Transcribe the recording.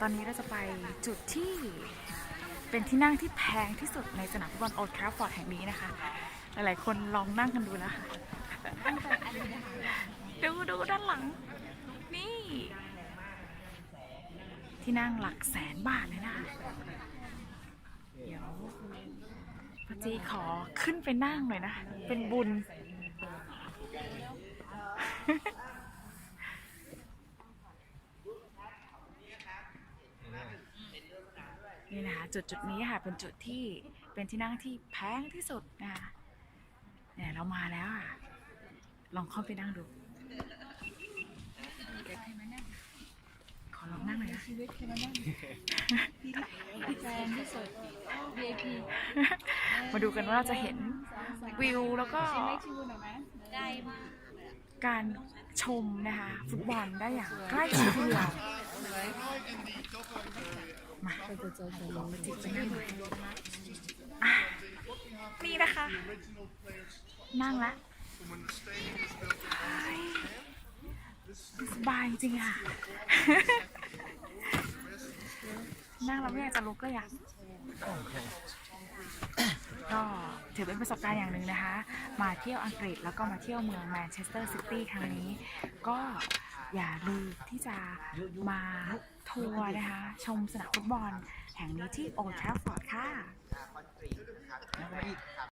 ตอนนี้เราจะไปจุดที่เป็นที่นั่งที่แพงที่สุดในสนามฟุตบอลโอลด์แทราฟฟอร์ดแห่งนี้นะคะ หลายๆคนลองนั่งกันดูแล้วค่ะดูดูด้านหลัง นี่ ที่นั่งหลักแสนบาทเลยนะคะเดี๋ยวพจีขอขึ้นไปนั่งหน่อยนะ เป็นบุญ นี่นะคะจุดจุดนี้ค่ะเป็นจุดที่เป็นที่นั่งที่แพงที่สุดนะคะเนี่ยเรามาแล้วอะลองเข้าไปนั่งดูขอลองนั่งหน่อยนะชีวิตคือมานั่งแฟนที่สุด VIP มาดูกันว่าเราจะเห็นวิวแล้วก็ชิมไม่ชิวหน่อยไหมได้มากการชมนะคะ ฟุตบอลได้อย่างใกล้ชิดทีเดียว มาไปเจอกันจิบไปนั่งหน่อยอะนี่นะคะ นั่งละเฮ้ยสบายจริงๆอะ นั่งแล้วไม่อยากจะลุกเลยอะก็ถือเป็นประสบการณ์อย่างหนึ่งนะคะ มาเที่ยวอังกฤษแล้วก็มาเที่ยวเมืองแมนเชสเตอร์ซิตี้ครั้งนี้ ก็ อย่าลืมที่จะมาทัวร์นะคะ ชมสนามฟุตบอล แห่งนี้ที่โอลด์แทฟฟอร์ดค่ะ